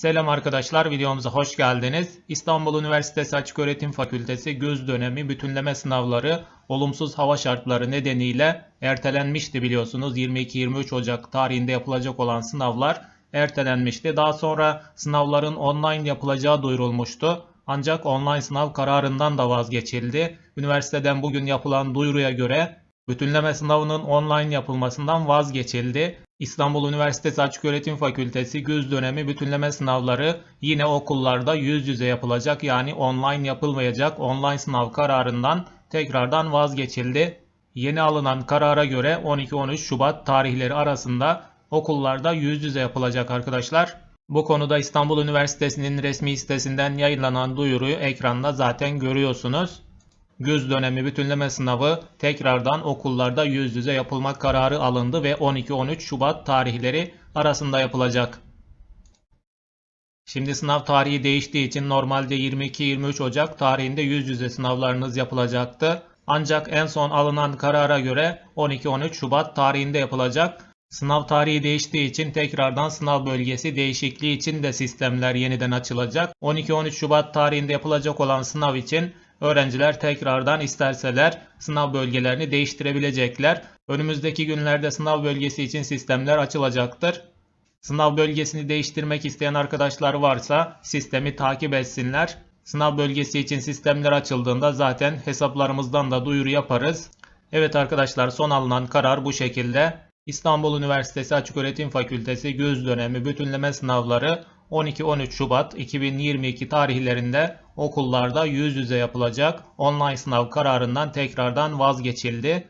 Selam arkadaşlar, videomuza hoş geldiniz. İstanbul Üniversitesi Açıköğretim Fakültesi göz dönemi bütünleme sınavları olumsuz hava şartları nedeniyle ertelenmişti biliyorsunuz. 22-23 Ocak tarihinde yapılacak olan sınavlar ertelenmişti. Daha sonra sınavların online yapılacağı duyurulmuştu. Ancak online sınav kararından da vazgeçildi. Üniversiteden bugün yapılan duyuruya göre bütünleme sınavının online yapılmasından vazgeçildi. İstanbul Üniversitesi Açıköğretim Fakültesi güz dönemi bütünleme sınavları yine okullarda yüz yüze yapılacak yani online yapılmayacak online sınav kararından tekrardan vazgeçildi. Yeni alınan karara göre 12-13 Şubat tarihleri arasında okullarda yüz yüze yapılacak arkadaşlar. Bu konuda İstanbul Üniversitesi'nin resmi sitesinden yayınlanan duyuruyu ekranda zaten görüyorsunuz. Güz dönemi bütünleme sınavı tekrardan okullarda yüz yüze yapılmak kararı alındı ve 12-13 Şubat tarihleri arasında yapılacak. Şimdi sınav tarihi değiştiği için normalde 22-23 Ocak tarihinde yüz yüze sınavlarınız yapılacaktı. Ancak en son alınan karara göre 12-13 Şubat tarihinde yapılacak. Sınav tarihi değiştiği için tekrardan sınav bölgesi değişikliği için de sistemler yeniden açılacak. 12-13 Şubat tarihinde yapılacak olan sınav için öğrenciler tekrardan isterseler sınav bölgelerini değiştirebilecekler. Önümüzdeki günlerde sınav bölgesi için sistemler açılacaktır. Sınav bölgesini değiştirmek isteyen arkadaşlar varsa sistemi takip etsinler. Sınav bölgesi için sistemler açıldığında zaten hesaplarımızdan da duyuru yaparız. Evet arkadaşlar son alınan karar bu şekilde. İstanbul Üniversitesi Açıköğretim Fakültesi göz dönemi bütünleme sınavları 12-13 Şubat 2022 tarihlerinde okullarda yüz yüze yapılacak online sınav kararından tekrardan vazgeçildi.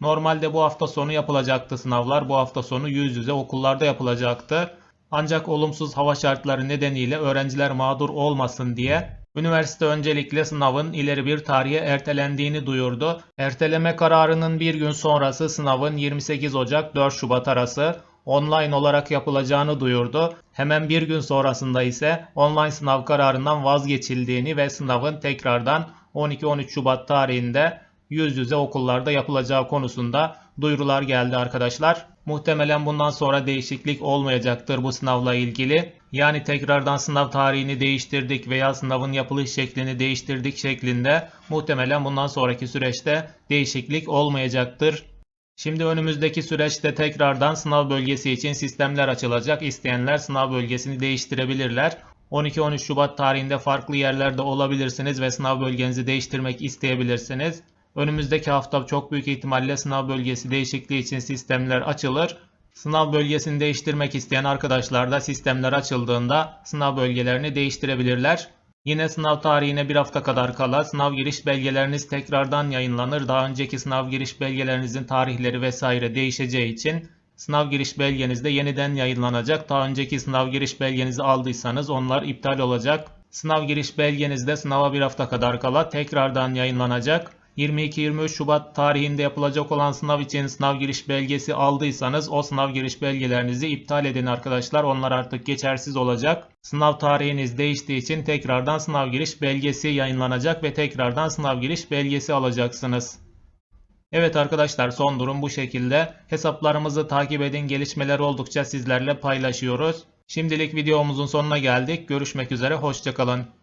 Normalde bu hafta sonu yapılacaktı sınavlar. Bu hafta sonu yüz yüze okullarda yapılacaktı. Ancak olumsuz hava şartları nedeniyle öğrenciler mağdur olmasın diye üniversite öncelikle sınavın ileri bir tarihe ertelendiğini duyurdu. Erteleme kararının bir gün sonrası sınavın 28 Ocak 4 Şubat arası online olarak yapılacağını duyurdu. Hemen bir gün sonrasında ise online sınav kararından vazgeçildiğini ve sınavın tekrardan 12-13 Şubat tarihinde yüz yüze okullarda yapılacağı konusunda duyurular geldi arkadaşlar. Muhtemelen bundan sonra değişiklik olmayacaktır bu sınavla ilgili. Yani tekrardan sınav tarihini değiştirdik veya sınavın yapılış şeklini değiştirdik şeklinde muhtemelen bundan sonraki süreçte değişiklik olmayacaktır. Şimdi önümüzdeki süreçte tekrardan sınav bölgesi için sistemler açılacak. İsteyenler sınav bölgesini değiştirebilirler. 12-13 Şubat tarihinde farklı yerlerde olabilirsiniz ve sınav bölgenizi değiştirmek isteyebilirsiniz. Önümüzdeki hafta çok büyük ihtimalle sınav bölgesi değişikliği için sistemler açılır. Sınav bölgesini değiştirmek isteyen arkadaşlar da sistemler açıldığında sınav bölgelerini değiştirebilirler. Yine sınav tarihine bir hafta kadar kala sınav giriş belgeleriniz tekrardan yayınlanır. Daha önceki sınav giriş belgelerinizin tarihleri vesaire değişeceği için sınav giriş belgeniz de yeniden yayınlanacak. Daha önceki sınav giriş belgenizi aldıysanız onlar iptal olacak. Sınav giriş belgenizde sınava bir hafta kadar kala tekrardan yayınlanacak. 22-23 Şubat tarihinde yapılacak olan sınav için sınav giriş belgesi aldıysanız o sınav giriş belgelerinizi iptal edin arkadaşlar. Onlar artık geçersiz olacak. Sınav tarihiniz değiştiği için tekrardan sınav giriş belgesi yayınlanacak ve tekrardan sınav giriş belgesi alacaksınız. Evet arkadaşlar son durum bu şekilde. Hesaplarımızı takip edin. Gelişmeler oldukça sizlerle paylaşıyoruz. Şimdilik videomuzun sonuna geldik. Görüşmek üzere. Hoşçakalın.